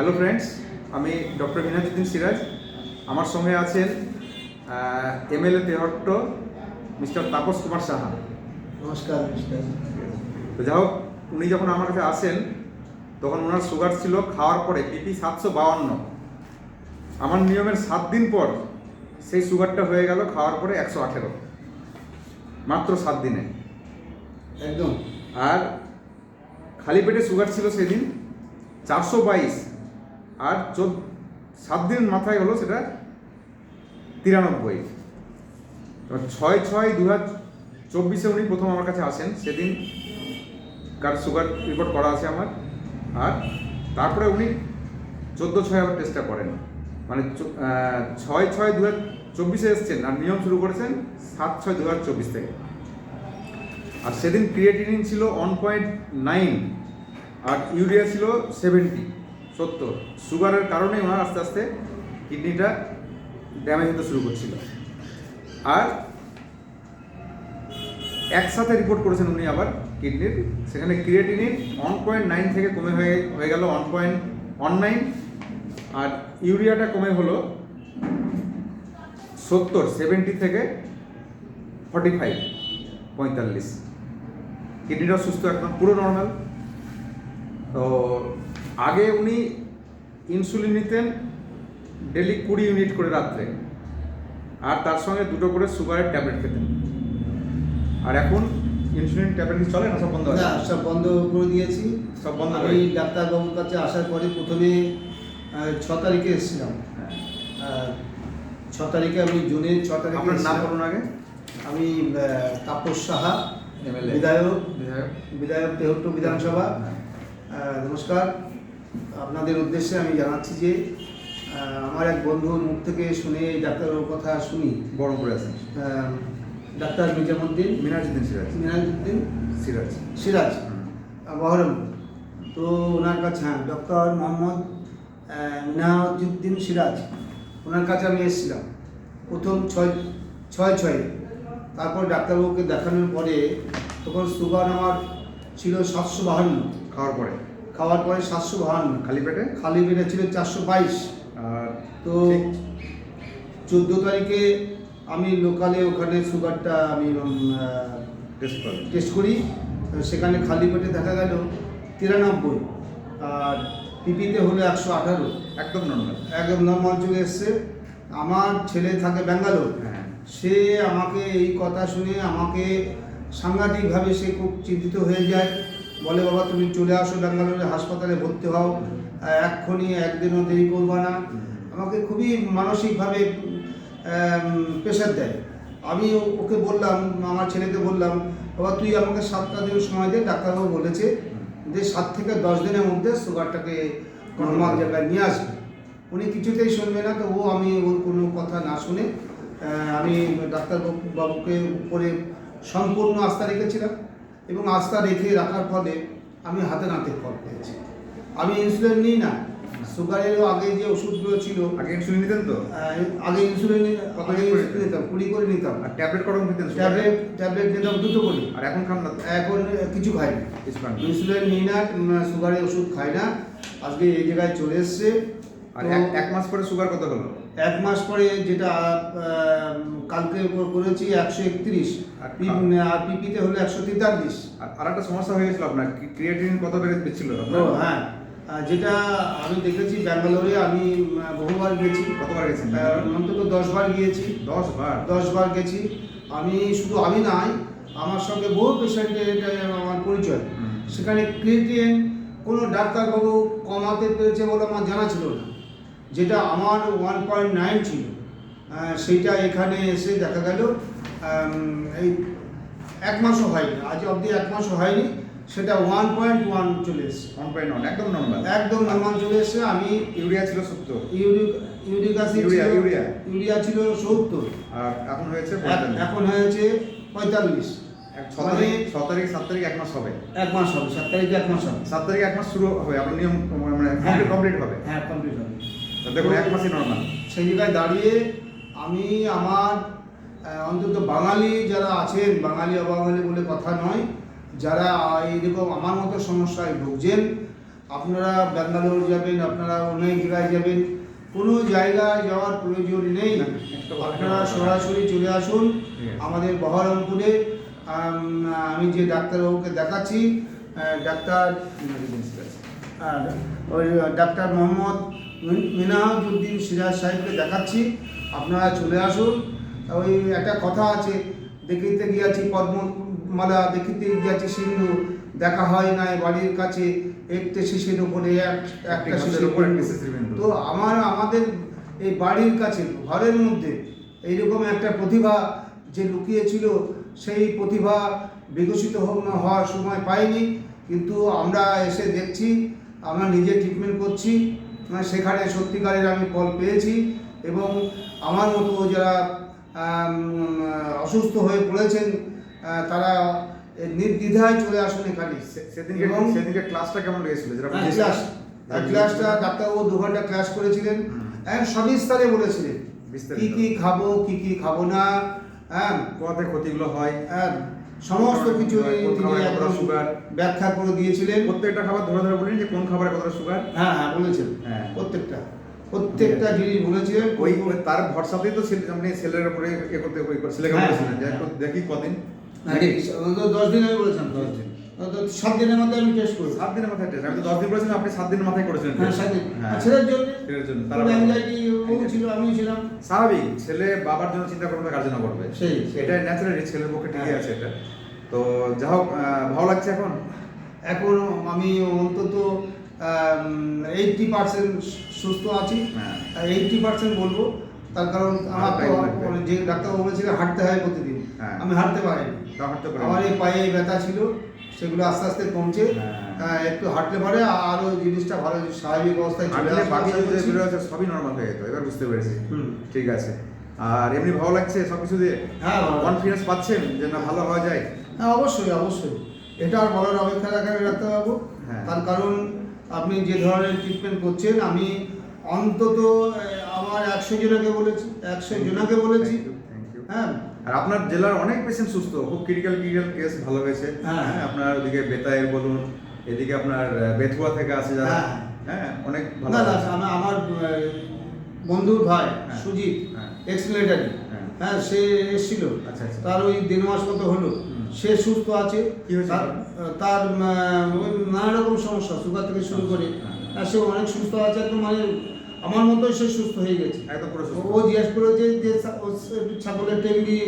Hello friends আমি doctor Minajuddin Siraj আমার সঙ্গে আছেন এমএলএ তেহট্ট মিস্টার তাপস কুমার সাহা নমস্কার মিস্টার তো যাই হোক উনি যখন আমার কাছে আসেন তখন ওনার সুগার ছিল খাওয়ার পরে পিপি সাতশো বাউান্ন। আমার নিয়মের সাত দিন পর সেই সুগারটা হয়ে গেল খাওয়ার পরে একশো আঠেরো। মাত্র সাত দিনে। একদম। আর খালি পেটে সুগার ছিল সেদিন চারশো বাইশ। আর চোদ্দ, সাত দিন মাথায় হলো সেটা তিরানব্বই। ছয় ছয় দু হাজার চব্বিশে উনি প্রথম আমার কাছে আসেন সেদিন, কার সুগার রিপোর্ট করা আছে আমার। আর তারপরে উনি চোদ্দ ছয় আবার টেস্টটা করেন। মানে ছয় ছয় দু হাজার চব্বিশে এসছেন আর নিয়ম শুরু করেছেন সাত ছয় দু হাজার চব্বিশ থেকে। আর সেদিন ক্রিয়েটিনিন ছিল ওয়ান পয়েন্ট নাইন আর ইউরিয়া ছিল সেভেন্টি সত্তর সুগারের কারণে ওনার আস্তে আস্তে কিডনিটা ড্যামেজ হতে শুরু করছিল। আর একসাথে রিপোর্ট করেছেন উনি আবার কিডনির। সেখানে ক্রিয়েটিনিন ওয়ান পয়েন্ট নাইন থেকে কমে হয়ে হয়ে গেল ওয়ান পয়েন্ট ওয়ান নাইন আর ইউরিয়াটা কমে হলো সত্তর সেভেন্টি থেকে ফর্টি ফাইভ পঁয়তাল্লিশ। কিডনিটা সুস্থ একদম পুরো নর্মাল তো আগে উনি ইনসুলিন নিতেন ডেলি কুড়ি ইউনিট করে রাত্রে। আর তার সঙ্গে দুটো করে সুগারের ট্যাবলেট খেতেন। আর এখন ইনসুলিন ট্যাবলেট চলে না সব বন্ধ না সব বন্ধ করে দিয়েছি। সব বন্ধ আমি ডাক্তারবাবুর কাছে আসার পরে প্রথমে ছ তারিখে এসেছিলাম। হ্যাঁ। ছ তারিখে আমি জুনের ছ তারিখে আপনার নাম। বলুন আগে। আমি তাপস সাহা বিধায়ক। বিধায়ক। বিধায়ক তেহট্ট বিধানসভা। হ্যাঁ। নমস্কার। আপনাদের উদ্দেশ্যে আমি জানাচ্ছি যে আমার এক বন্ধুর মুখ থেকে শুনে এই ডাক্তারবাবুর কথা শুনি। বহরমপুরে আছেন আহ, ডাক্তার মিজামুদ্দিন মিনাজুদ্দিন সিরাজ। মিনাজুদ্দিন সিরাজ। সিরাজ হুম। বহরম তো ওনার কাছে হ্যাঁ ডক্টর মোহাম্মদ মিনাজুদ্দিন সিরাজ ওনার কাছে আমি এসেছিলাম। প্রথম ছয় ছয় ছয়ে। তারপর ডাক্তারবাবুকে দেখানোর পরে তখন সুগার আমার ছিল সাতশো বাহান্ন। খাওয়ার পরে। খাওয়ার পরে সাতশো বাহান্ন খালি পেটে? খালি পেটে ছিল চারশো বাইশ। আর তো চোদ্দ তারিখে আমি লোকালে ওখানে সুগারটা আমি টেস্ট করি। সেখানে খালি পেটে দেখা গেল তিরানব্বই। আর পিপিতে হলো একশো আঠারো। একদম নর্মাল একদম নর্মাল চলে এসছে। আমার ছেলে থাকে ব্যাঙ্গালোর। হ্যাঁ। সে আমাকে এই কথা শুনে আমাকে সাংঘাতিকভাবে সে খুব চিন্তিত হয়ে যায়। বলে, বাবা, তুমি চলে আসো ব্যাঙ্গালোরে হাসপাতালে, ভর্তি হও। এক্ষুনি একদিনও দেরি করবা না। আমাকে খুবই মানসিকভাবে প্রেশার দেয়। আমি ওকে বললাম, আমার ছেলেকে বললাম, বাবা, তুই আমাকে সাতটা দিন সময় দে, ডাক্তারবাবু বলেছে যে সাত থেকে দশ দিনের মধ্যে সুগারটাকে নর্মাল জায়গায় নিয়ে আসবে। উনি কিছুতেই শুনবে না তো ও আমি ওর কোনো কথা না শুনে আমি ডাক্তার বাবুকে উপরে সম্পূর্ণ আস্থা রেখেছিলাম। এবং আস্থা রেখে রাখার ফলে আমি হাতে নাতে ফল পেয়েছি। আমি ইনসুলিন নিই না। সুগারেরও আগে যে ওষুধগুলো ছিল আগে ইনসুলিন নিতেন তো? আগে ইনসুলিন আগে ইনসুলিন নিতাম কুড়ি করে নিতাম। আর ট্যাবলেট কখন খেতেন ট্যাবলেট ট্যাবলেট নিতাম দুটো করে। আর এখন খান না এখন কিছু খাই না। ইনসুলিন নিই না সুগারের ওষুধ খাই না। আজকে এই জায়গায় চলে এসছে। আর এক মাস পরে সুগার কত হলো? এক মাস পরে যেটা কালকে করেছি একশো একত্রিশ। আর পিপিতে হলো একশো তেতাল্লিশ। আর আরেকটা সমস্যা হয়ে গেছিল আপনার ক্রিয়েটিন কত বেড়ে ছিল তো আপনার হ্যাঁ। যেটা আমি দেখেছি ব্যাঙ্গালোরে আমি বহুবার গেছি। কতবার আহ, অন্তত দশবার গিয়েছি। দশবার? দশবার গেছি। আমি শুধু আমি নাই আমার সঙ্গে বহু পেশেন্টের আমার পরিচয়। সেখানে ক্রিয়েটিন কোনো ডাক্তারবাবু কমাতে পেরেছে বলে আমার জানা ছিল না। যেটা আমার ওয়ান পয়েন্ট নাইন ছিল। সেইটা এখানে এসে দেখা গেল এই এক মাসও হয়নি আজ অবধি এক মাসও হয়নি সেটা ওয়ান পয়েন্ট ওয়ান চলে এসছে। ওয়ান পয়েন্ট ওয়ান একদম নর্মাল একদম নর্মাল চলে এসছে আমি ইউরিয়া ছিল সত্তর। Uric uric acid urea, urea. Urea ছিল সত্তর। আর এখন হয়েছে এখন হয়েছে পঁয়তাল্লিশ। ছ তারিখ ছ তারিখ সাত তারিখ এক মাস হবে। এক মাস হবে সাত তারিখে এক মাস হবে। সাত তারিখে এক মাস শুরু হবে আপনার নিয়ম মানে হ্যাঁ। কমপ্লিট হবে। হ্যাঁ কমপ্লিট হবে। দেখুন এক মাসই নর্মাল সেই জায়গায় দাঁড়িয়ে আমি আমার অন্তত বাঙালি যারা আছেন বাঙালি অবাঙালি বলে কথা নয় যারা এইরকম আমার মতো সমস্যায় ভুগছেন আপনারা ব্যাঙ্গালোর যাবেন আপনারা অনেক জায়গায় যাবেন কোনো জায়গায় যাওয়ার প্রয়োজন নেই। আপনারা সরাসরি চলে আসুন আমাদের বহরমপুরে। আম, যে ডাক্তারবাবুকে দেখাচ্ছি ডাক্তার ওই ডাক্তার মোহাম্মদ মিন- মিনাজউদ্দিন সিরাজ সাহেবকে দেখাচ্ছি। আপনারা চলে আসুন। ওই একটা কথা আছে দেখিতে গিয়াছি পদ্মমালা দেখিতে গিয়াছি সিন্ধু দেখা হয় নাই বাড়ির কাছে একটি শিশির উপরে এক একটা শিশির। তো আমার আমাদের এই বাড়ির কাছে ঘরের মধ্যে এইরকম একটা প্রতিভা যে লুকিয়েছিল সেই প্রতিভা বিকশিত হোক না হওয়ার সময় পাইনি। কিন্তু আমরা এসে দেখছি আমরা নিজে ট্রিটমেন্ট করছি। সেখানে সত্যিকারের আমি ফল পেয়েছি এবং আমার মতো যারা অসুস্থ হয়ে পড়েছেন তারা নির্দ্বিধায় চলে আসুন এখানে। সেদিনকে সেদিনকে ক্লাসটা কেমন লেগেছিল? হ্যাঁ? ক্লাস ক্লাসটা ডাক্তারবাবু দু ঘণ্টা ক্লাস করেছিলেন। সবিস্তারে বলেছিলেন। কি কি খাব কি কি খাব না হ্যাঁ কোয়াতে ক্ষতিগুলো হয়। হ্যাঁ, সমস্ত কিছু? ব্যাখ্যা করে দিয়েছিলেন। প্রত্যেকটা খাবার ধরে ধরে বলেন যে কোন খাবারে কতটা সুগার হ্যাঁ হ্যাঁ বলেছেন। হ্যাঁ। প্রত্যেকটা প্রত্যেকটা জিনিস বলেছিলেন ওই তার ভরসাতেই তো আপনি ছেলের উপরে এ করতে ওই করে- ছেলেকে হ্যাঁ, বলেছিলেন। হ্যাঁ। দেখি কদিন। হ্যাঁ, দশ দিন আমি বলেছিলাম দশ দিন। সাত দিনের মধ্যে আমি টেস্ট করব সাত দিনের মাথায় টেস্ট আমি তো দশ দিন বলেছিলাম আপনি সাত দিনের মাথায় করেছিলেন হ্যাঁ সাত দিন হ্যাঁ। ছেলের জন্য ছেলের জন্য তারা অ্যাংজাইটি ও ছিল আমিও ছিলাম স্বাভাবিক ছেলে বাবার জন্য চিন্তা করবে গার্জেন করবে সেই। এটা ন্যাচারালি ছেলের পক্ষে ঠিকই হ্যাঁ। আছে এটা তো যা হোক ভালো লাগছে এখন এখন আমি অন্তত এইটটি পার্সেন্ট সুস্থ আছি হ্যাঁ। এইটটি পার্সেন্ট বলব তার কারণ আমার লাগবে। যে ডাক্তারবাবু বলেছিলেন হাঁটতে হয় প্রতিদিন হ্যাঁ। আমি হাঁটতে পারেন। আমার এই পায়ে ব্যথা ছিল সেগুলো আস্তে আস্তে কমছে। হ্যাঁ। একটু হাঁটলে পারে আরও জিনিসটা ভালো স্বাভাবিক অবস্থায় চলে আসবে সবই নর্মাল হয়ে যেত এবার বুঝতে পেরেছি। হুম। ঠিক আছে। আর এমনি ভালো লাগছে সবকিছু দিয়ে? হ্যাঁ, কনফিডেন্স পাচ্ছেন যে না ভালো হওয়া যায়? হ্যাঁ অবশ্যই অবশ্যই। এটা আর বলার অপেক্ষা রাখা রাখতে পারব হ্যাঁ। তার কারণ আপনি যে ধরনের ট্রিটমেন্ট করছেন আমি অন্তত আমার একশো জনকে বলেছি একশো জনকে বলেছি। হ্যাঁ আর আপনার জেলার অনেক পেশেন্ট সুস্থ খুব ক্রিটিক্যাল ক্রিটিক্যাল কেস ভালো হয়েছে হ্যাঁ। হ্যাঁ আপনার ওদিকে বেতায়ের বলুন এদিকে আপনার বেথুয়া থেকে আছে যারা হ্যাঁ। হ্যাঁ অনেক ভালো না না আমার বন্ধুর ভাই হ্যাঁ। সুজিত হ্যাঁ। এক্স হ্যাঁ। সে এসেছিল আচ্ছা, আচ্ছা। তার ওই দেড় মাস মতো হলো সে সুস্থ আছে কি হয়েছে তার নানা রকম সমস্যা সুগার থেকে শুরু করে হ্যাঁ। সে অনেক সুস্থ আছে একদম মানে আমার মতো সে সুস্থ হয়ে গেছে। ও জিজ্ঞেস করেছে যে ছাগলের টেংরি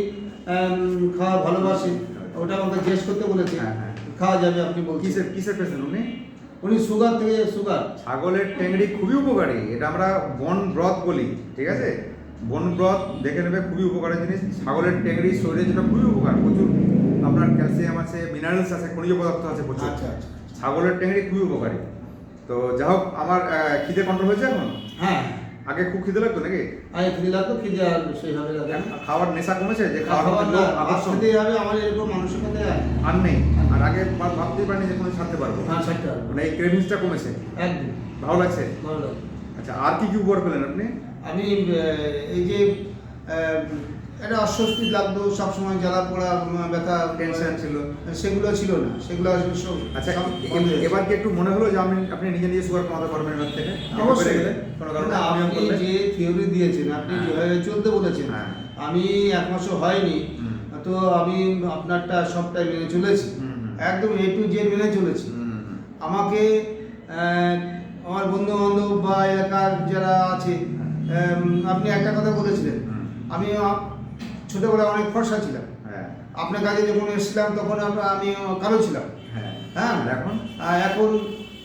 খাওয়া ভালোবাসে। ওটা আমাকে জিজ্ঞেস করতে বলেছে হ্যাঁ, হ্যাঁ। খাওয়া যাবে আপনি বলছেন। কিসের কিসের পেশেন্ট উনি? উনি সুগার থেকে সুগার। ছাগলের টেংরি খুবই উপকারী। এটা আমরা বন ব্রত বলি ঠিক আছে? বন ব্রত দেখে নেবে খুবই উপকারী জিনিস। ছাগলের টেংরি শরীরের জন্য খুবই উপকার প্রচুর। আপনার ক্যালসিয়াম আছে মিনারেলস আছে খনিজ পদার্থ আছে প্রচুর। আচ্ছা, আচ্ছা। ছাগলের টেংরি খুবই উপকারী। তো যা হোক আমার খিদে কন্ট্রোল হয়েছে এখন? হ্যাঁ। আগে খুব খিদে লাগতো নাকি? আগে খিদে লাগতো খিদে আর সেইভাবে। খাওয়ার নেশা কমেছে? যে খাওয়ার না ভাত হবে আমার এরকম মানসিকতা আর নেই। আর আগে ভাবতেই পারিনি যে কোনো ছাড়তে পারব। হ্যাঁ পারব মানে এই ক্রেভিংসটা কমেছে। একদম। ভালো লাগছে? ভালো লাগছে। আচ্ছা আর কি কি উপকার পেলেন আপনি? আমি এই যে একটা অস্বস্তি লাগতো সবসময় জ্বালা পোড়া ব্যথা টেনশন ছিল সেগুলো ছিল না সেগুলো আচ্ছা হয়ে। এবার কি একটু মনে হলো যে আপনি আপনি নিজে নিজে সুগার কমাতে পারবেন এবার থেকে অবশ্যই কোনো কারণে আপনি যে থিওরি দিয়েছেন আপনি হ্যাঁ। যেভাবে চলতে বলেছেন হ্যাঁ। আমি এক মাসও হয়নি তো আমি আপনারটা সবটাই মেনে চলেছি। একদম এ টু জেড মেনে চলেছি। আমাকে আমার বন্ধু বান্ধব বা এলাকার যারা আছে আপনি একটা কথা বলেছিলেন আমি ছোটবেলায় অনেক ফর্সা ছিলাম। হ্যাঁ। আপনার কাছে যখন এসেছিলাম তখন আমরা- আমি কালো ছিলাম। হ্যাঁ। হ্যাঁ? এখন? এখন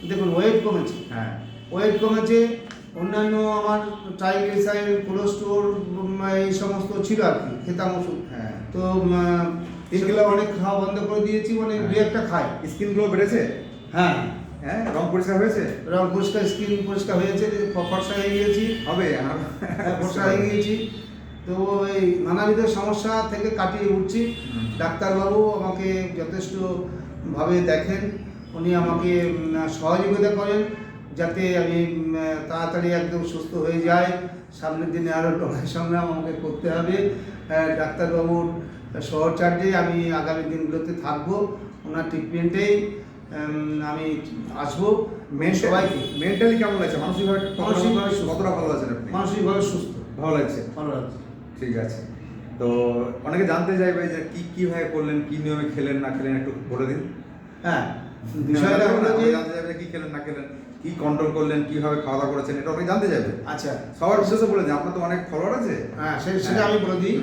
দেখুন ওয়েট কমেছে। হ্যাঁ। ওয়েট কমেছে অন্যান্য আমার ট্রাইগ্লিসাইড কোলেস্টোর এই সমস্ত ছিল আর কি খেতাম ওষুধ। হ্যাঁ। তো এগুলো অনেক খাওয়া বন্ধ করে দিয়েছি মানে দু একটা খাই স্কিন গ্লো বেড়েছে? হ্যাঁ। হ্যাঁ? রং পরিষ্কার হয়েছে? রং পরিষ্কার স্কিন পরিষ্কার হয়েছে ফর্সা হয়ে গিয়েছি। হবে হ্যাঁ, ফর্সা হয়ে গিয়েছি। তো এই নানাবিধ সমস্যা থেকে কাটিয়ে উঠছি। ডাক্তারবাবু আমাকে যথেষ্টভাবে দেখেন। উনি আমাকে সহযোগিতা করেন যাতে আমি তাড়াতাড়ি একদম সুস্থ হয়ে যাই। সামনের দিনে আরও লড়াই সংগ্রাম আমাকে করতে হবে। আহ, ডাক্তারবাবুর সহচার্যে আমি আগামী দিনগুলোতে থাকব ওনার ট্রিটমেন্টেই আমি আসব। মেন সবাইকে মেন্টালি কেমন লাগছে? মানসিকভাবে মানসিকভাবে। কতটা ভালো আছেন আপনি? মানসিকভাবে সুস্থ। ভালো লাগছে। ভালো লাগছে। ঠিক আছে। তো অনেকে জানতে চাইবে যে কি কীভাবে করলেন কি নিয়মে খেলেন না খেলেন একটু বলে দিন। হ্যাঁ? বিষয়টা হলো যে জানতে চাইবে কি খেলেন না খেলেন কি কন্ট্রোল করলেন কীভাবে খাওয়া দাওয়া করেছেন এটা অনেকে জানতে চাইবে। আচ্ছা। সবার বিশেষে বলে দিন আপনার তো অনেক ফলোয়ার আছে। হ্যাঁ সেটা হ্যাঁ। আমি বলে দিই।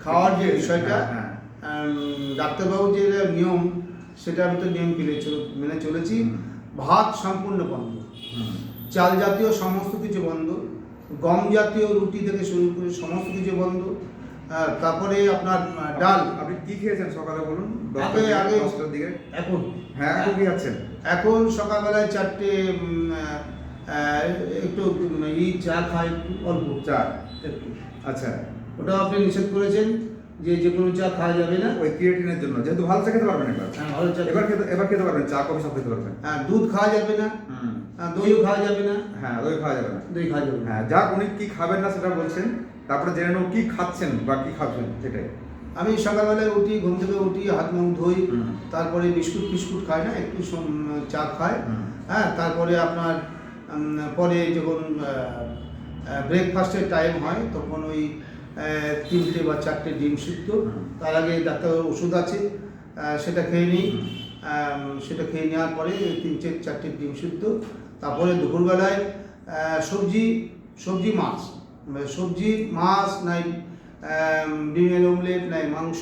খাওয়ার যে বিষয়টা হ্যাঁ, উম, ডাক্তারবাবু যে নিয়ম সেটা আমি তো নিয়ম মেনে মেনে চলেছি। ভাত সম্পূর্ণ বন্ধ। চাল জাতীয় সমস্ত কিছু বন্ধ। গম জাতীয় রুটি থেকে শুরু করে সমস্ত কিছু বন্ধ। তারপরে আপনার ডাল। আপনি কি খেয়েছেন সকালে বলুন? আগে আগে দশটার দিকে? এখন। হ্যাঁ এখন কি খাচ্ছেন? এখন সকালবেলায় চারটে একটু ই চা খাই অল্প চা একটু। আচ্ছা। ওটা আপনি নিষেধ করেছেন যে যে কোনো চা খাওয়া যাবে না। ওই ক্রিয়েটিনের জন্য। যেহেতু ভালো চা খেতে পারবেন এবার হ্যাঁ, ভালো চা এবার খেতে এবার খেতে পারবেন চা কফি সব খেতে পারবেন। হ্যাঁ, দুধ খাওয়া যাবে না। হুম। দইও খাওয়া যাবে না? হ্যাঁ দই খাওয়া যাবে না। দই খাওয়া যাবে হ্যাঁ যাক উনি কি খাবেন না সেটা বলছেন তারপরে জেনে নেব কি খাচ্ছেন বা কি খাচ্ছেন সেটাই। আমি সকালবেলায় উঠি ঘুম থেকে উঠি হাত মুখ ধুই তারপরে বিস্কুট ফিস্কুট খাই না একটু চা খাই। হ্যাঁ তারপরে আপনার পরে যখন ব্রেকফাস্টের টাইম হয় তখন ওই তিনটে বা চারটে ডিম সিদ্ধ। তার আগে ডাক্তার ওষুধ আছে সেটা খেয়ে নিই। সেটা খেয়ে নেওয়ার পরে তিন চার চারটে ডিম সিদ্ধ। তারপরে দুপুরবেলায় সবজি সবজি মাছ। মানে সবজি মাছ নাই ডিমের অমলেট নাই মাংস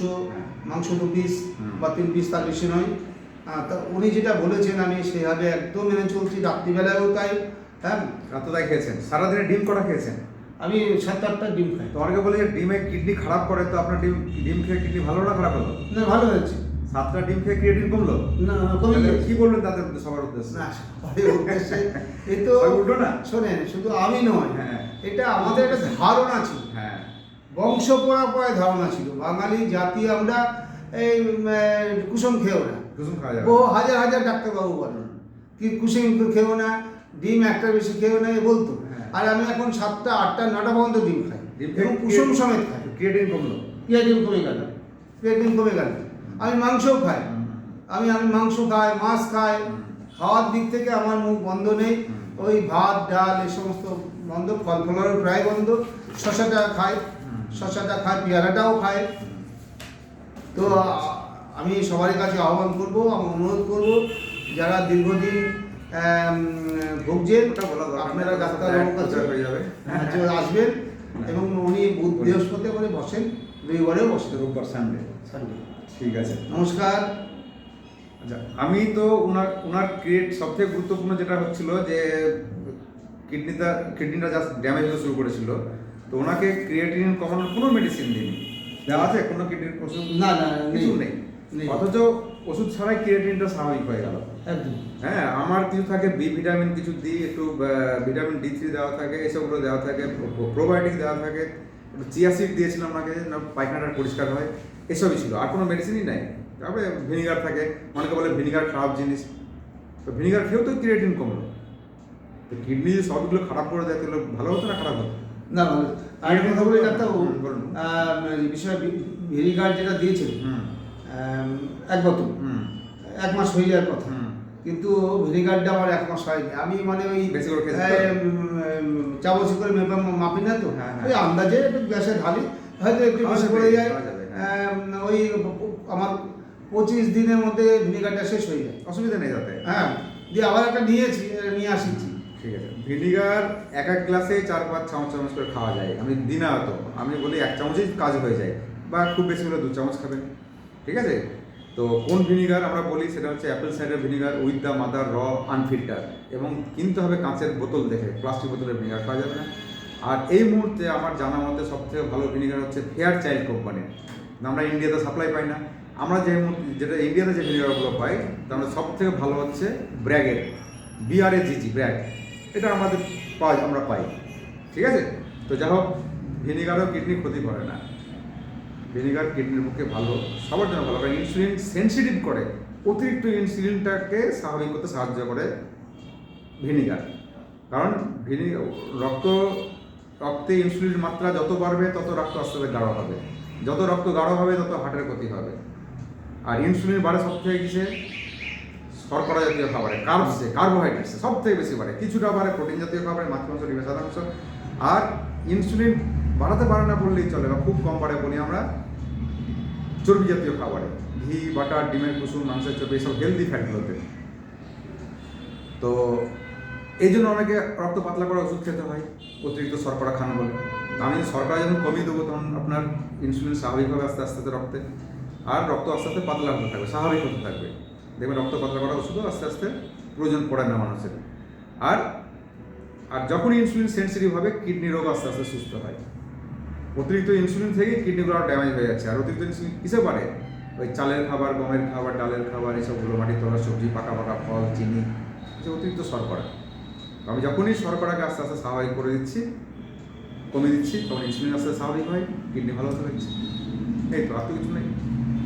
মাংস দু পিস বা তিন পিস তার বেশি নয়। তা উনি যেটা বলেছেন আমি সেভাবে একদম মেনে চলছি রাত্রিবেলায়ও তাই হ্যাঁ? রাত তাই খেয়েছেন। সারাদিনে ডিম কটা খেয়েছেন? আমি সাত আটটা ডিম খাই। তো অনেকে বলে ডিমে কিডনি খারাপ করে তো আপনার ডিম ডিম খেয়ে কিডনি ভালো না খারাপ হলো? না ভালো হয়েছে। সাতটা ডিম খেয়ে ক্রিয়েটিন কমলো? না কমে কি বলবেন তাদের সবার উদ্দেশ্যে? না উদ্দেশ্যে এই তো উল্টো না? শোনেন শুধু আমি নয় হ্যাঁ। এটা আমাদের একটা ধারণা ছিল। হ্যাঁ। বংশ পরাপরায় ধারণা ছিল। বাঙালি জাতি আমরা এই কুসুম খেও না। কুসুম খাওয়া বহু হাজার হাজার ডাক্তারবাবু বলেন। কি কুসুম খেও না ডিম একটা বেশি খেও না এ বলতো। হ্যাঁ। আর আমি এখন সাতটা আটটা নটা পর্যন্ত ডিম খাই। এবং কুসুম সমেত খাই। ক্রিয়েটিন কমলো। ক্রিয়াটিন কমে গেল। ক্রিয়াটিন কমে গেল। আমি মাংসও খাই। আমি আমি মাংস খাই মাছ খাই। খাওয়ার দিক থেকে আমার মুখ বন্ধ নেই। ওই ভাত ডাল এই সমস্ত বন্ধ ফল ফলারও প্রায় বন্ধ। শশাটা খাই। শশাটা খাই পেয়ারাটাও খাই। তো আমি সবার কাছে আহ্বান করব আমি অনুরোধ করব যারা দীর্ঘদিন ভুগছেন আপনারা হয়ে। হ্যাঁ, চলে আসবেন এবং উনি বুধ বৃহস্পতিবারে বসেন। রবিবারেও বসেন রোববার সানডে। সানডে। ঠিক আছে নমস্কার। আচ্ছা আমি তো ওনার ওনার ক্রিয়েট সবথেকে গুরুত্বপূর্ণ যেটা হচ্ছিল যে কিডনিটা কিডনিটা জাস্ট ড্যামেজ হতে শুরু করেছিল। তো ওনাকে ক্রিয়েটিন কমানোর কোনো মেডিসিন নেই দেওয়া আছে? কোনো কিডনির ওষুধ না, না, কিছু নেই। অথচ ওষুধ ছাড়াই ক্রিয়েটিনটা স্বাভাবিক হয়ে গেল। একদম। হ্যাঁ আমার কিছু থাকে বি ভিটামিন কিছু দিই একটু ভিটামিন ডি থ্রি দেওয়া থাকে এসবগুলো দেওয়া থাকে প্রোবায়োটিক দেওয়া থাকে। একটু চিয়াসিড দিয়েছিলাম যেন পায়খানাটা পরিষ্কার হয়। এসবই ছিল আর কোনো মেডিসিনই নাই। তারপরে ভিনিগার থাকে অনেকে বলে ভিনিগার খারাপ জিনিস। তো ভিনিগার খেয়েও তো ক্রিয়েটিন কমলো। তো কিডনি যে সবগুলো খারাপ করে দেয় তাহলে ভালো হতো না খারাপ হতো? না ভালো আর কথা বলি ডাক্তারবাবু বিষয়ে ভেরিগার্ড যেটা দিয়েছেন এক বোতল। এক মাস হয়ে যাওয়ার কথা। কিন্তু ভিনিগারটা আমার এক মাস হয়নি। আমি মানে ওই? চামচি করে মেপে মাপি না তো? হ্যাঁ, হ্যাঁ। ওই আন্দাজে একটু গ্যাসে ঢালি হয়তো একটু বেশি পড়ে যায়। ওই আমার পঁচিশ দিনের মধ্যে ভিনিগারটা শেষ হয়ে যায়। অসুবিধা নেই যাতে হ্যাঁ দিয়ে আবার একটা নিয়েছি নিয়ে আসিছি ঠিক আছে। ভিনিগার এক এক গ্লাসে চার পাঁচ চামচ চামচ করে খাওয়া যায়। আমি দিনা হতো আমি বলি এক চামচেই কাজ হয়ে যায় বা খুব বেশি হলে দু চামচ খাবেন। ঠিক আছে? তো কোন ভিনিগার আমরা বলি সেটা হচ্ছে apple cider vinegar with the mother or unfilter. এবং কিনতে হবে কাঁচের বোতল দেখে প্লাস্টিক বোতলের ভিনিগার খাওয়া যাবে না। আর এই মুহূর্তে আমার জানা মতে সবথেকে ভালো ভিনিগার হচ্ছে ফেয়ার চাইল্ড কোম্পানির। আমরা ইন্ডিয়াতে সাপ্লাই পাই না। আমরা যে যেটা ইন্ডিয়াতে যে ভিনিগারগুলো পাই, তার মধ্যে সব থেকে ভালো হচ্ছে ব্র্যাগের বিআরএ জিজি ব্র্যাগ। এটা আমাদের পাই আমরা পাই। ঠিক আছে? তো যাই হোক, ভিনিগারও কিডনি ক্ষতি করে না। ভিনিগার কিডনির পক্ষে ভালো, সবার জন্য ভালো, কারণ ইনসুলিন সেন্সিটিভ করে। অতিরিক্ত ইনসুলিনটাকে স্বাভাবিক করতে সাহায্য করে ভিনিগার। কারণ ভিনিগার রক্ত রক্তে ইনসুলিনের মাত্রা যত বাড়বে, তত রক্ত আস্তে আস্তে গাঢ় হবে। যত রক্ত গাঢ় হবে, তত হার্টের ক্ষতি হবে। আর ইনসুলিন বাড়ে সব থেকে কিসে? শর্করা জাতীয় খাবারে কার্বসে কার্বোহাইড্রেটসে সব থেকে বেশি বাড়ে। কিছুটা বাড়ে প্রোটিন জাতীয় খাবারে মাছ মাংস ডিমের সাধাংশ আর ইনসুলিন বাড়াতে পারে না বললেই চলে বা খুব কম বাড়ে বলি আমরা, চর্বি জাতীয় খাবারে। ঘি বাটার ডিমের কুসুম, মাংসের চর্বি, এসব হেলদি ফ্যাটগুলোতে তো, এই জন্য অনেকে রক্ত পাতলা করা ওষুধ খেতে হয়, অতিরিক্ত শর্করা খান বলে। আমি শর্করা যখন কমিয়ে দেবো, তখন আপনার ইনসুলিন স্বাভাবিকভাবে আস্তে আস্তে আস্তে রক্তে। আর রক্ত আস্তে আস্তে পাতলা হতে থাকবে, স্বাভাবিক হতে থাকবে। দেখবেন রক্ত পাতলা করা ওষুধও আস্তে আস্তে প্রয়োজন পড়ে না মানুষের। আর আর যখন ইনসুলিন সেন্সিটিভ হবে কিডনি রোগ আস্তে আস্তে সুস্থ হয়। অতিরিক্ত ইনসুলিন থেকে কিডনিগুলো আরও ড্যামেজ হয়ে যাচ্ছে। আর অতিরিক্ত ইনসুলিন কিসে পারে ওই চালের খাবার, গমের খাবার, ডালের খাবার, এসবগুলো, মাটির তোলা সবজি, পাকা পাকা ফল, চিনি অতিরিক্ত শর্করা। আমি যখনই শর্করাকে আস্তে আস্তে স্বাভাবিক করে দিচ্ছি কমিয়ে দিচ্ছি তখন ইনসুলিন আস্তে আস্তে স্বাভাবিক হয় কিডনি ভালো হতে লাগছে এই তো আর তো কিছু নেই।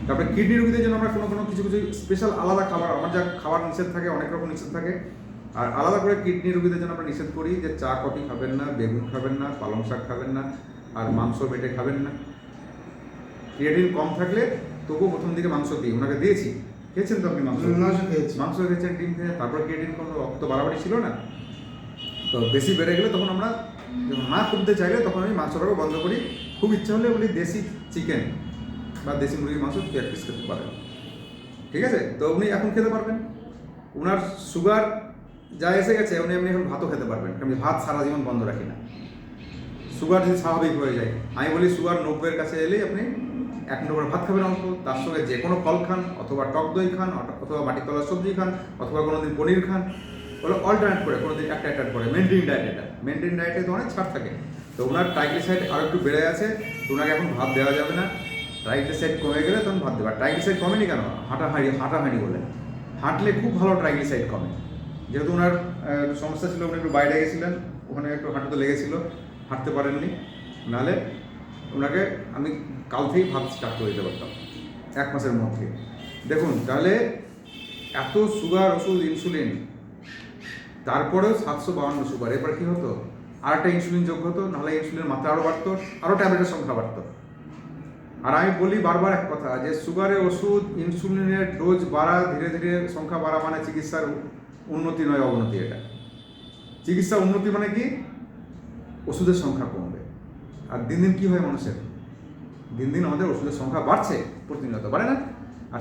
তারপরে কিডনি রোগীদের জন্য আমরা কোনো কোনো কিছু কিছু স্পেশাল আলাদা খাবার আমার যা খাবার নিষেধ থাকে অনেক রকম নিষেধ থাকে। আর আলাদা করে কিডনি রোগীদের জন্য আমরা নিষেধ করি যে চা কফি খাবেন না বেগুন খাবেন না পালং শাক খাবেন না আর মাংস বেটে খাবেন না। ক্রিয়েটিন কম থাকলে তবুও প্রথম দিকে মাংস দিই ওনাকে দিয়েছি। খেয়েছেন তো আপনি মাংস? মাংস খেয়েছি। মাংস খেয়েছেন ডিম খেয়ে তারপর ক্রিয়েটিন কম রক্ত বাড়াবাড়ি ছিল না? তো বেশি বেড়ে গেলে তখন আমরা যখন না কমতে চাইলে তখন আমি মাংসটাকে বন্ধ করি। খুব ইচ্ছা হলে বলি দেশি চিকেন বা দেশি মুরগির মাংস দু এক পিস খেতে পারেন। ঠিক আছে? তো উনি এখন খেতে পারবেন। ওনার সুগার যা এসে গেছে, উনি আপনি এখন ভাতও খেতে পারবেন। আমি ভাত সারা জীবন বন্ধ রাখি না। সুগার যদি স্বাভাবিক হয়ে যায়, আমি বলি সুগার নব্বইয়ের কাছে এলেই আপনি এক নম্বর ভাত খাবেন অল্প তার সঙ্গে যে কোনো ফল খান, অথবা টক দই খান অথ- অথবা মাটির তলার সবজি খান, অথবা কোনো দিন পনির খান। বলে অল্টারনেট করে, কোনো দিন একটা একটা করে মেনটেন ডায়েট এটা। মেনটেন ডায়েটে তো অনেক ছাড় থাকে। তো ওনার ট্রাইগ্লিসাইড আরও একটু বেড়ে আছে, তো ওনাকে এখন ভাত দেওয়া যাবে না। ট্রাইগ্লিসাইড কমে গেলে তখন ভাত দেবে। আর ট্রাইগ্লিসাইড কমেনি কেন? হাঁটাহাঁড়ি হাঁটাহাঁড়ি বলে। হাঁটলে খুব ভালো ট্রাইগ্লিসাইড কমে। যেহেতু ওনার সমস্যা ছিল, উনি একটু বাইরে গেছিলেন, ওখানে একটু হাঁটুতে লেগেছিল, হাঁটতে পারেননি। নাহলে ওনাকে আমি কাল থেকেই ভাত স্টার্ট করে দিতে পারতাম, এক মাসের মধ্যে। দেখুন, তাহলে এত সুগার ওষুধ ইনসুলিন তারপরেও সাতশো বাউন্ন সুগার এবার কি হতো? আর একটা ইনসুলিন যোগ হতো, নাহলে ইনসুলিনের মাত্রা আরও বাড়তো আরও ট্যাবলেটের সংখ্যা বাড়তো। আর আমি বলি বারবার এক কথা, যে সুগারের ওষুধ ইনসুলিনের ডোজ বাড়া, ধীরে ধীরে সংখ্যা বাড়া মানে চিকিৎসার উন্নতি নয় অবনতি এটা। চিকিৎসা উন্নতি মানে কি? ওষুধের সংখ্যা কমবে। আর দিন দিন কি হয় মানুষের? দিন দিন আমাদের ওষুধের সংখ্যা বাড়ছে প্রতিনিয়ত, বাড়ে না? আর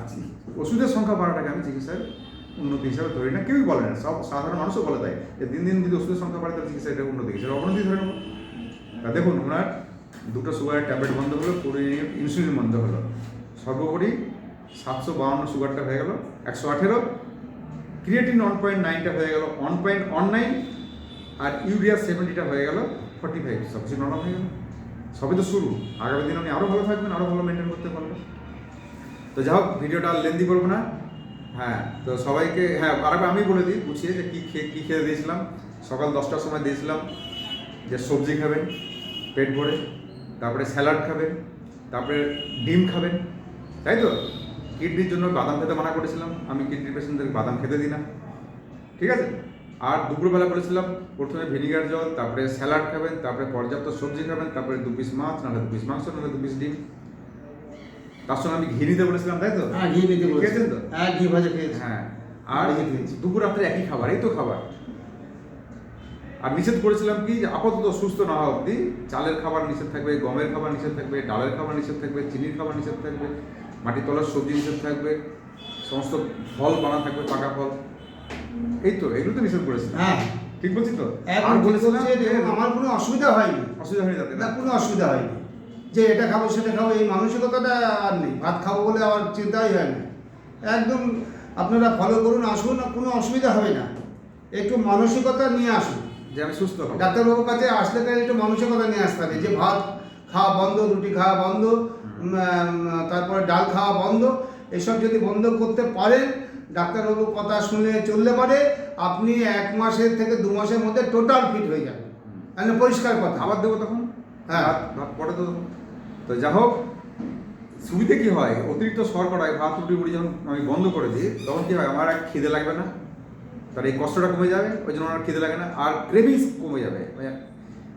ওষুধের সংখ্যা বাড়াটাকে আমি চিকিৎসার উন্নতি হিসাবে ধরি না, কেউই বলে না, সব সাধারণ মানুষও বলে দেয় যে দিন দিন যদি ওষুধের সংখ্যা বাড়ে, তাহলে চিকিৎসা এটা উন্নতি হিসেবে অবনতি ধরে নেব। তা দেখুন, ওনার দুটো সুগারের ট্যাবলেট বন্ধ হলো, কুড়ি ইনসুলিন বন্ধ হলো। সর্বোপরি সাতশো বাউন্ন সুগারটা হয়ে গেল, একশো আঠেরো। ক্রিয়েটিন ওয়ান পয়েন্ট নাইনটা হয়ে গেল ওয়ান পয়েন্ট ওয়ান নাইন আর ইউরিয়া সেভেন্টিটা হয়ে গেল ফর্টি ফাইভ সব কিছু নরম হয়ে গেল। সবই তো শুরু। আগামী দিন আপনি আরও ভালো থাকবেন আরও ভালো মেনটেন করতে পারবেন। তো যাই হোক, ভিডিওটা আর লেন্দি করব না। হ্যাঁ তো সবাইকে হ্যাঁ আরেকবার আমি বলে দিই গুছিয়ে যে কী খেয়ে কী খেয়ে দিয়েছিলাম। সকাল দশটার সময় দিয়েছিলাম যে সবজি খাবেন, পেট ভরে, তারপরে স্যালাড খাবেন, তারপরে ডিম খাবেন, তাই তো? কিডনির জন্য বাদাম খেতে মানা করেছিলাম, আমি কিডনি পেশেন্টদের বাদাম খেতে দিই না, ঠিক আছে? আর দুপুরবেলা বলেছিলাম প্রথমে ভিনিগার জল, তারপরে স্যালাড খাবেন, তারপরে পর্যাপ্ত সবজি খাবেন, তারপরে দু পিস মাছ, নাহলে দু পিস মাংস, নাহলে দু পিস ডিম। তার সঙ্গে আমি ঘি নিতে বলেছিলাম তাই তো? হ্যাঁ ঘি নিতে খেয়েছেন তো? হ্যাঁ ঘি ভাজা খেয়েছি। হ্যাঁ আর। দুপুর রাত্রে একই খাবার এই তো খাবার। আর নিষেধ করেছিলাম কি আপাতত সুস্থ না হওয়া অবধি চালের খাবার নিষেধ থাকবে গমের খাবার নিষেধ থাকবে ডালের খাবার নিষেধ থাকবে চিনির খাবার নিষেধ থাকবে মাটির তলার সবজি নিষেধ থাকবে সমস্ত ফল বানা থাকবে পাকা ফল। এই তো এগুলো তো নিষেধ করেছিলাম হ্যাঁ। ঠিক বলছি তো? আর বলেছিলাম আমার কোনো অসুবিধা হয়নি। অসুবিধা হয়নি না কোনো অসুবিধা হয়নি। যে এটা খাব সেটা খাব এই মানসিকতাটা আর নেই। ভাত খাব বলে আমার চিন্তাই হয় না। একদম আপনারা ফলো করুন আসুন না কোনো অসুবিধা হবে না। একটু মানসিকতা নিয়ে আসুন। যে আমি সুস্থ হব। ডাক্তারবাবুর কাছে আসলে তাহলে একটু মানসিকতা নিয়ে আসতে হবে। যে ভাত খাওয়া বন্ধ রুটি খাওয়া বন্ধ তারপরে ডাল খাওয়া বন্ধ এসব যদি বন্ধ করতে পারেন ডাক্তারবাবুর কথা শুনে চললে পারে আপনি এক মাসের থেকে দু মাসের মধ্যে টোটাল ফিট হয়ে যাবেন। মানে পরিষ্কার কথা। আবার দেবো তখন? হ্যাঁ। পরে দেবো। তো যা হোক, সুবিধে কি হয়? অতিরিক্ত শর্করায় ভাত, রুটি, মুড়ি যখন আমি বন্ধ করে দিই, তখন কি হয়? আমার আর খিদে লাগবে না। তার এই কষ্টটা কমে যাবে, ওই জন্য আমার খিদে লাগে না। আর ক্রেভিংস কমে যাবে। ওই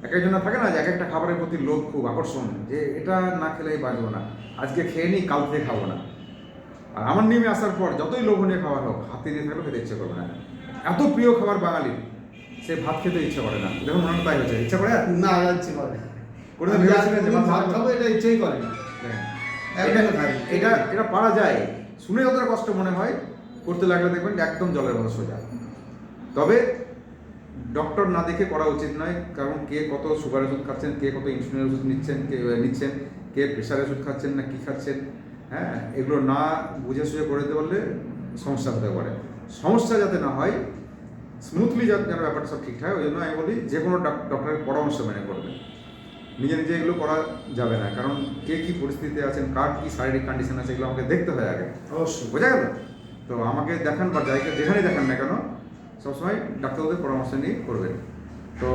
এক একজনের থাকে না যে এক একটা খাবারের প্রতি লোভ খুব আকর্ষণ, যে এটা না খেলেই বাঁচবো না। আজকে খেয়ে নিই কাল থেকে খাব না। আর আমার নেমে আসার পর যতই লোভনীয় খাবার হোক, হাতে দিয়ে থাকলে খেতে ইচ্ছে করবে না। এত প্রিয় খাবার বাঙালির সে ভাত খেতে ইচ্ছে করে না। দেখুন মনে তাই হচ্ছে ইচ্ছা করে? না ইচ্ছে করে না। ভেবেছিলেন যে ভাত খাব এটা ইচ্ছেই করে না। হ্যাঁ। একদম এটা এটা এটা পারা যায়। শুনে যতটা কষ্ট মনে হয় করতে লাগলে দেখবেন একদম জলের মতো সোজা। তবে ডক্টর না দেখে করা উচিত নয় কারণ কে কত সুগার ওষুধ খাচ্ছেন কে কত ইনসুলিন ওষুধ নিচ্ছেন কে নিচ্ছেন কে প্রেশার ওষুধ খাচ্ছেন না কি খাচ্ছেন হ্যাঁ? এগুলো না বুঝে সুঝে করে দিতে পারলে সমস্যা হতে পারে। সমস্যা যাতে না হয় স্মুথলি যাতে যেন ব্যাপারটা সব ঠিকঠাক ওই জন্য আমি বলি যে কোনো ডাক- ডক্টরের পরামর্শ মেনে করবে নিজে নিজে এগুলো করা যাবে না। কারণ কে কি পরিস্থিতিতে আছেন কার কি শারীরিক কন্ডিশন আছে এগুলো আমাকে দেখতে হয় আগে। অবশ্যই। বোঝা গেল? তো আমাকে দেখান বা জায়গা যেখানেই দেখান না কেন সবসময় ডাক্তারদের পরামর্শ নিয়ে করবেন। তো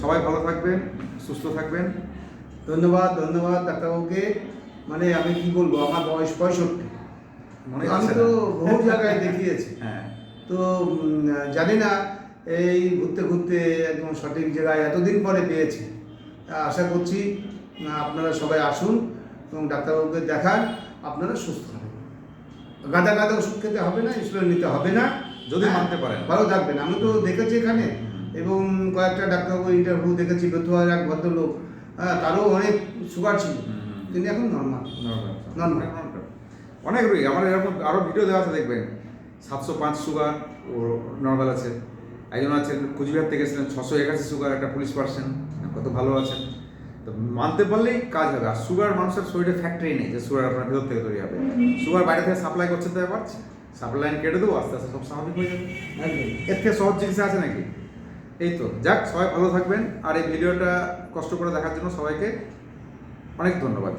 সবাই ভালো থাকবেন সুস্থ থাকবেন। ধন্যবাদ ধন্যবাদ ডাক্তারবাবুকে। মানে আমি কি বলব আমার বয়স পঁয়ষট্টি। মনে আমি তো? বহু জায়গায় দেখিয়েছি। হ্যাঁ। তো জানি না এই ঘুরতে ঘুরতে একদম সঠিক জায়গায় এতদিন পরে পেয়েছি। আশা করছি আপনারা সবাই আসুন এবং ডাক্তারবাবুকে দেখান আপনারা সুস্থ হবেন। গাদা গাদা ওষুধ খেতে হবে না ইনসুলিন নিতে হবে না। যদি হ্যাঁ, মানতে পারেন। ভালো থাকবেন। আমি তো দেখেছি এখানে এবং কয়েকটা ডাক্তারবাবু ইন্টারভিউ দেখেছি বেতুয়ার এক ভদ্রলোক হ্যাঁ তারও অনেক সুগার ছিল। তিনি এখন নর্মাল নর্মাল অনেক রোগী আমার এরকম আরও ভিডিও দেওয়া আছে দেখবেন। সাতশো পাঁচ সুগার ও নর্মাল আছে। একজন আছেন কুচবিহার থেকে এসেছিলেন ছশো একাশি সুগার একটা পুলিশ পার্সন কত ভালো আছেন। তো মানতে পারলেই কাজ হবে। আর সুগার মানুষের শরীরে ফ্যাক্টরি নেই যে সুগার আপনার ভেতর থেকে তৈরি হবে। সুগার বাইরে থেকে সাপ্লাই করছে তো পারছে সাপ্লাই লাইন কেটে দেবো আস্তে আস্তে সব স্বাভাবিক হয়ে যাবে। এর থেকে সহজ চিকিৎসা আছে নাকি? এই তো যাক সবাই ভালো থাকবেন। আর এই ভিডিওটা কষ্ট করে দেখার জন্য সবাইকে অনেক ধন্যবাদ।